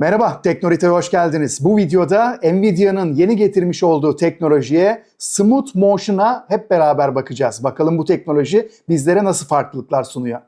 Merhaba, Teknorit'e hoş geldiniz. Bu videoda Nvidia'nın yeni getirmiş olduğu teknolojiye Smooth Motion'a hep beraber bakacağız. Bakalım bu teknoloji bizlere nasıl farklılıklar sunuyor.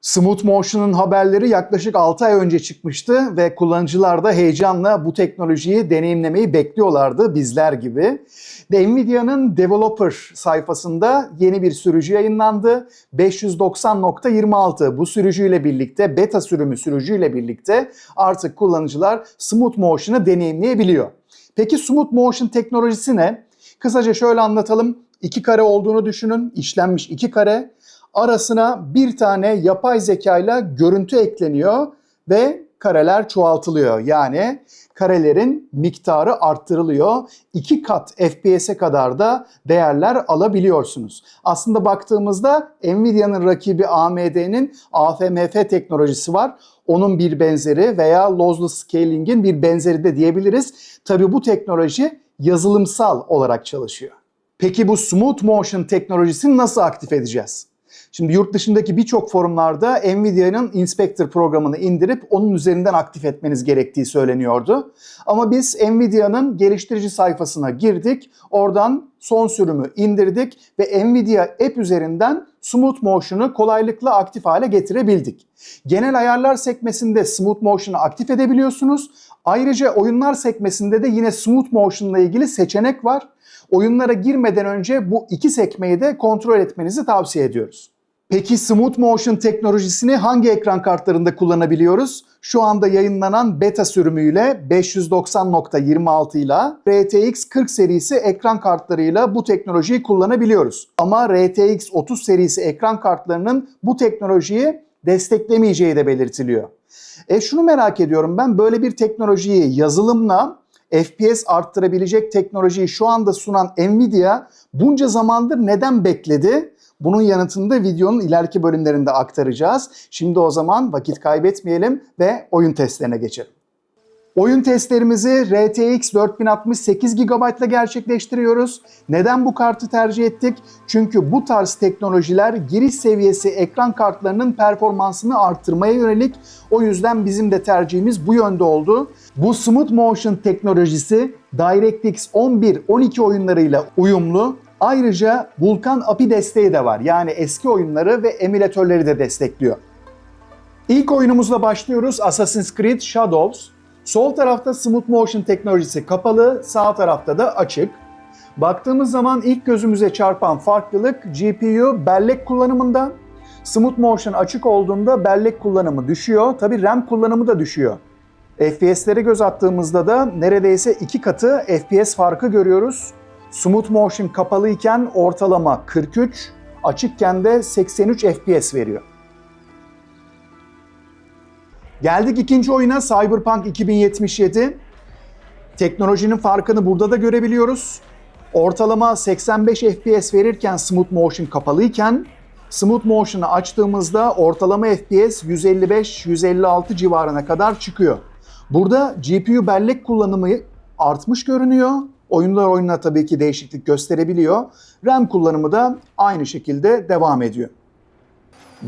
Smooth Motion'un haberleri yaklaşık 6 ay önce çıkmıştı ve kullanıcılar da heyecanla bu teknolojiyi deneyimlemeyi bekliyorlardı bizler gibi. Nvidia'nın developer sayfasında yeni bir sürücü yayınlandı. 590.26 bu sürücüyle birlikte beta sürümü sürücüyle birlikte artık kullanıcılar Smooth Motion'ı deneyimleyebiliyor. Peki Smooth Motion teknolojisi ne? Kısaca şöyle anlatalım. İki kare olduğunu düşünün. işlenmiş iki kare arasına bir tane yapay zekayla görüntü ekleniyor ve kareler çoğaltılıyor. Yani karelerin miktarı arttırılıyor. İki kat FPS'e kadar da değerler alabiliyorsunuz. Aslında baktığımızda Nvidia'nın rakibi AMD'nin AFMF teknolojisi var. Onun bir benzeri veya lossless scaling'in bir benzeri de diyebiliriz. Tabii bu teknoloji yazılımsal olarak çalışıyor. Peki bu Smooth Motion teknolojisini nasıl aktif edeceğiz? Şimdi yurt dışındaki birçok forumlarda Nvidia'nın Inspector programını indirip onun üzerinden aktif etmeniz gerektiği söyleniyordu. Ama biz Nvidia'nın geliştirici sayfasına girdik. Oradan son sürümü indirdik ve Nvidia App üzerinden Smooth Motion'u kolaylıkla aktif hale getirebildik. Genel ayarlar sekmesinde Smooth Motion'u aktif edebiliyorsunuz. Ayrıca oyunlar sekmesinde de yine Smooth Motion ile ilgili seçenek var. Oyunlara girmeden önce bu iki sekmeyi de kontrol etmenizi tavsiye ediyoruz. Peki Smooth Motion teknolojisini hangi ekran kartlarında kullanabiliyoruz? Şu anda yayınlanan beta sürümüyle 590.26 ile RTX 40 serisi ekran kartlarıyla bu teknolojiyi kullanabiliyoruz. Ama RTX 30 serisi ekran kartlarının bu teknolojiyi desteklemeyeceği de belirtiliyor. E şunu merak ediyorum ben böyle bir teknolojiyi yazılımla FPS arttırabilecek teknolojiyi şu anda sunan Nvidia bunca zamandır neden bekledi? Bunun yanıtını da videonun ileriki bölümlerinde aktaracağız. Şimdi o zaman vakit kaybetmeyelim ve oyun testlerine geçelim. Oyun testlerimizi RTX 4060 8 GB ile gerçekleştiriyoruz. Neden bu kartı tercih ettik? Çünkü bu tarz teknolojiler giriş seviyesi ekran kartlarının performansını arttırmaya yönelik. O yüzden bizim de tercihimiz bu yönde oldu. Bu Smooth Motion teknolojisi DirectX 11-12 oyunlarıyla uyumlu. Ayrıca Vulkan API desteği de var. Yani eski oyunları ve emülatörleri de destekliyor. İlk oyunumuzla başlıyoruz. Assassin's Creed Shadows. Sol tarafta Smooth Motion teknolojisi kapalı, sağ tarafta da açık. Baktığımız zaman ilk gözümüze çarpan farklılık GPU bellek kullanımında. Smooth Motion açık olduğunda bellek kullanımı düşüyor. Tabi RAM kullanımı da düşüyor. FPS'lere göz attığımızda da neredeyse iki katı FPS farkı görüyoruz. Smooth Motion kapalı iken ortalama 43, açıkken de 83 FPS veriyor. Geldik ikinci oyuna Cyberpunk 2077. Teknolojinin farkını burada da görebiliyoruz. Ortalama 85 FPS verirken Smooth Motion kapalıyken Smooth Motion'ı açtığımızda ortalama FPS 155-156 civarına kadar çıkıyor. Burada GPU bellek kullanımı artmış görünüyor. Oyunlar oyununa tabii ki değişiklik gösterebiliyor. RAM kullanımı da aynı şekilde devam ediyor.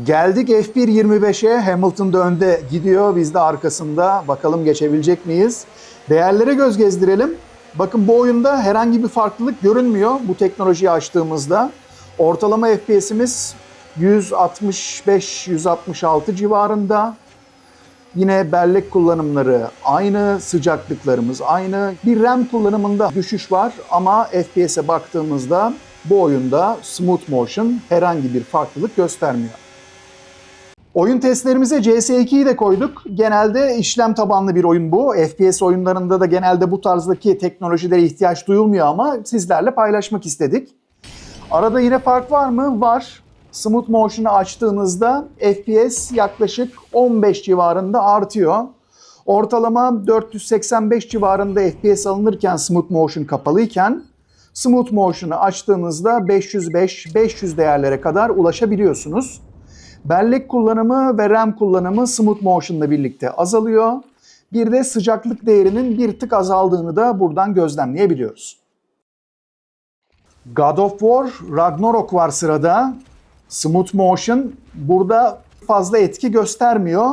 Geldik F1 25'e. Hamilton da önde gidiyor. Biz de arkasında. Bakalım geçebilecek miyiz? Değerlere göz gezdirelim. Bakın bu oyunda herhangi bir farklılık görünmüyor bu teknolojiyi açtığımızda. Ortalama FPS'imiz 165-166 civarında. Yine bellek kullanımları aynı, sıcaklıklarımız aynı. Bir RAM kullanımında düşüş var ama FPS'e baktığımızda bu oyunda Smooth Motion herhangi bir farklılık göstermiyor. Oyun testlerimize CS2'yi de koyduk. Genelde işlem tabanlı bir oyun bu. FPS oyunlarında da genelde bu tarzdaki teknolojilere ihtiyaç duyulmuyor ama sizlerle paylaşmak istedik. Arada yine fark var mı? Var. Smooth Motion'u açtığınızda FPS yaklaşık 15 civarında artıyor. Ortalama 485 civarında FPS alınırken Smooth Motion kapalıyken Smooth Motion'u açtığınızda 505-500 değerlere kadar ulaşabiliyorsunuz. Bellek kullanımı ve RAM kullanımı Smooth Motion ile birlikte azalıyor. Bir de sıcaklık değerinin bir tık azaldığını da buradan gözlemleyebiliyoruz. God of War Ragnarok var sırada. Smooth Motion burada fazla etki göstermiyor.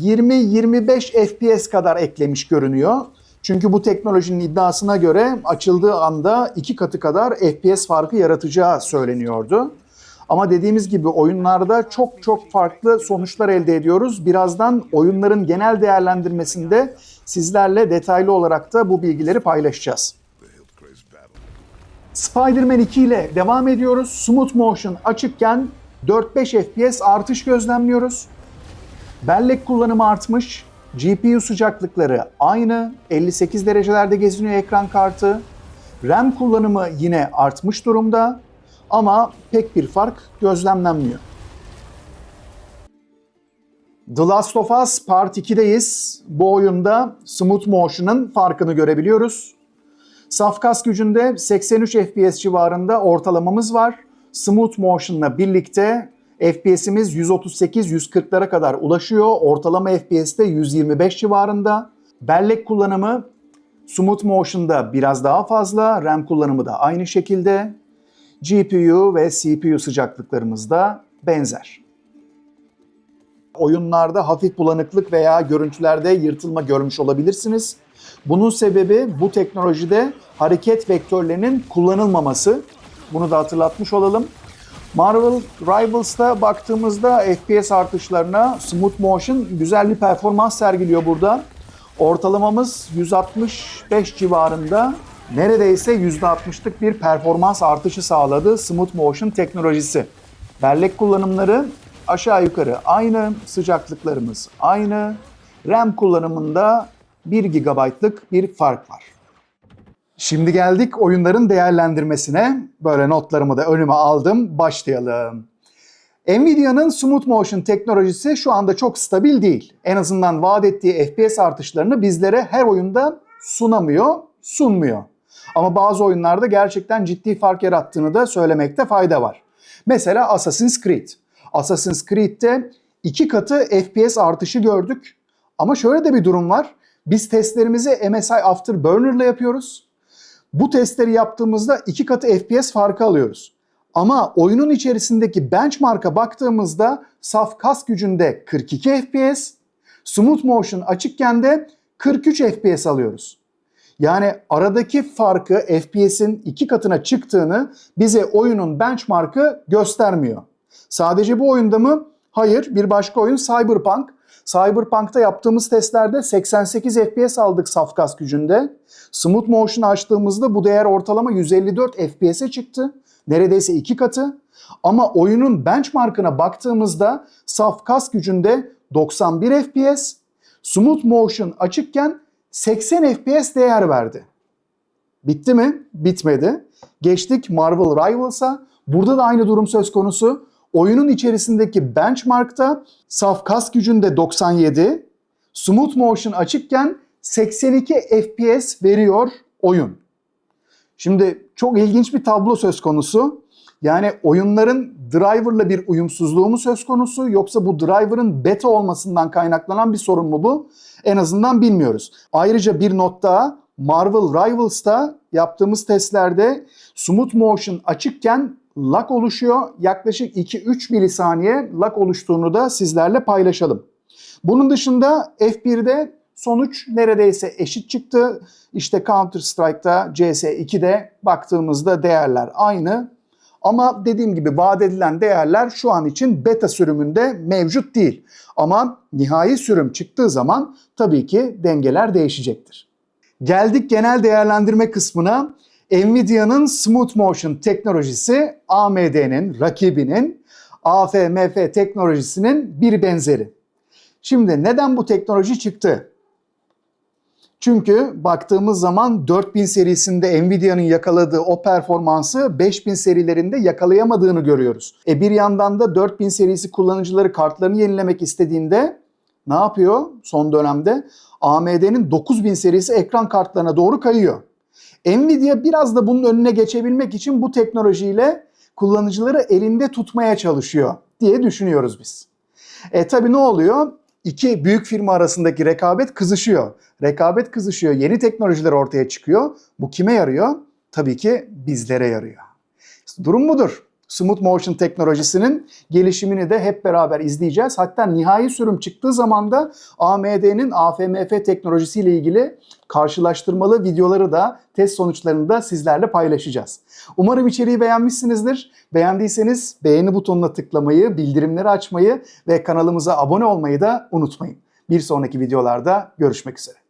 20-25 FPS kadar eklemiş görünüyor. Çünkü bu teknolojinin iddiasına göre açıldığı anda iki katı kadar FPS farkı yaratacağı söyleniyordu. Ama dediğimiz gibi oyunlarda çok çok farklı sonuçlar elde ediyoruz. Birazdan oyunların genel değerlendirmesinde sizlerle detaylı olarak da bu bilgileri paylaşacağız. Spider-Man 2 ile devam ediyoruz. Smooth Motion açıkken 4-5 FPS artış gözlemliyoruz. Bellek kullanımı artmış. GPU sıcaklıkları aynı. 58 derecelerde geziniyor ekran kartı. RAM kullanımı yine artmış durumda. Ama pek bir fark gözlemlenmiyor. The Last of Us Part 2'deyiz. Bu oyunda Smooth Motion'ın farkını görebiliyoruz. Saf kas gücünde 83 FPS civarında ortalamamız var. Smooth Motion'la birlikte FPS'imiz 138-140'lara kadar ulaşıyor. Ortalama FPS'te 125 civarında. Bellek kullanımı Smooth Motion'da biraz daha fazla. RAM kullanımı da aynı şekilde. GPU ve CPU sıcaklıklarımız da benzer. Oyunlarda hafif bulanıklık veya görüntülerde yırtılma görmüş olabilirsiniz. Bunun sebebi bu teknolojide hareket vektörlerinin kullanılmaması. Bunu da hatırlatmış olalım. Marvel Rivals'ta baktığımızda FPS artışlarına Smooth Motion güzel bir performans sergiliyor burada. Ortalamamız 165 civarında neredeyse %60'lık bir performans artışı sağladı Smooth Motion teknolojisi. Bellek kullanımları aşağı yukarı aynı, sıcaklıklarımız aynı. RAM kullanımında 1 GB'lık bir fark var. Şimdi geldik oyunların değerlendirmesine. Böyle notlarımı da önüme aldım. Başlayalım. Nvidia'nın Smooth Motion teknolojisi şu anda çok stabil değil. En azından vaat ettiği FPS artışlarını bizlere her oyunda sunamıyor, sunmuyor. Ama bazı oyunlarda gerçekten ciddi fark yarattığını da söylemekte fayda var. Mesela Assassin's Creed. Assassin's Creed'de iki katı FPS artışı gördük. Ama şöyle de bir durum var. Biz testlerimizi MSI Afterburner ile yapıyoruz. Bu testleri yaptığımızda iki katı FPS farkı alıyoruz. Ama oyunun içerisindeki benchmark'a baktığımızda saf kas gücünde 42 FPS, smooth motion açıkken de 43 FPS alıyoruz. Yani aradaki farkı FPS'in iki katına çıktığını bize oyunun benchmark'ı göstermiyor. Sadece bu oyunda mı? Hayır. Bir başka oyun Cyberpunk. Cyberpunk'ta yaptığımız testlerde 88 FPS aldık saf gücünde. Smooth Motion açtığımızda bu değer ortalama 154 FPS'e çıktı. Neredeyse iki katı. Ama oyunun benchmark'ına baktığımızda saf kas gücünde 91 FPS, Smooth Motion açıkken 80 FPS değer verdi. Bitti mi? Bitmedi. Geçtik Marvel Rivals'a. Burada da aynı durum söz konusu. Oyunun içerisindeki benchmark'ta saf kas gücünde 97, smooth motion açıkken 82 FPS veriyor oyun. Şimdi çok ilginç bir tablo söz konusu. Yani oyunların driver'la bir uyumsuzluğu mu söz konusu yoksa bu driver'ın beta olmasından kaynaklanan bir sorun mu bu? En azından bilmiyoruz. Ayrıca bir not daha Marvel Rivals'ta yaptığımız testlerde smooth motion açıkken lag oluşuyor. Yaklaşık 2-3 milisaniye lag oluştuğunu da sizlerle paylaşalım. Bunun dışında F1'de sonuç neredeyse eşit çıktı. İşte Counter Strike'da, CS2'de baktığımızda değerler aynı. Ama dediğim gibi vaat edilen değerler şu an için beta sürümünde mevcut değil. Ama nihai sürüm çıktığı zaman tabii ki dengeler değişecektir. Geldik genel değerlendirme kısmına. Nvidia'nın Smooth Motion teknolojisi AMD'nin, rakibinin AFMF teknolojisinin bir benzeri. Şimdi neden bu teknoloji çıktı? Çünkü baktığımız zaman 4000 serisinde Nvidia'nın yakaladığı o performansı 5000 serilerinde yakalayamadığını görüyoruz. E bir yandan da 4000 serisi kullanıcıları kartlarını yenilemek istediğinde ne yapıyor son dönemde? AMD'nin 9000 serisi ekran kartlarına doğru kayıyor. Nvidia biraz da bunun önüne geçebilmek için bu teknolojiyle kullanıcıları elinde tutmaya çalışıyor diye düşünüyoruz biz. E tabi ne oluyor? İki büyük firma arasındaki rekabet kızışıyor. Rekabet kızışıyor, yeni teknolojiler ortaya çıkıyor. Bu kime yarıyor? Tabii ki bizlere yarıyor. Durum budur. Smooth Motion teknolojisinin gelişimini de hep beraber izleyeceğiz. Hatta nihai sürüm çıktığı zaman da AMD'nin AFMF teknolojisiyle ilgili karşılaştırmalı videoları da test sonuçlarını da sizlerle paylaşacağız. Umarım içeriği beğenmişsinizdir. Beğendiyseniz beğeni butonuna tıklamayı, bildirimleri açmayı ve kanalımıza abone olmayı da unutmayın. Bir sonraki videolarda görüşmek üzere.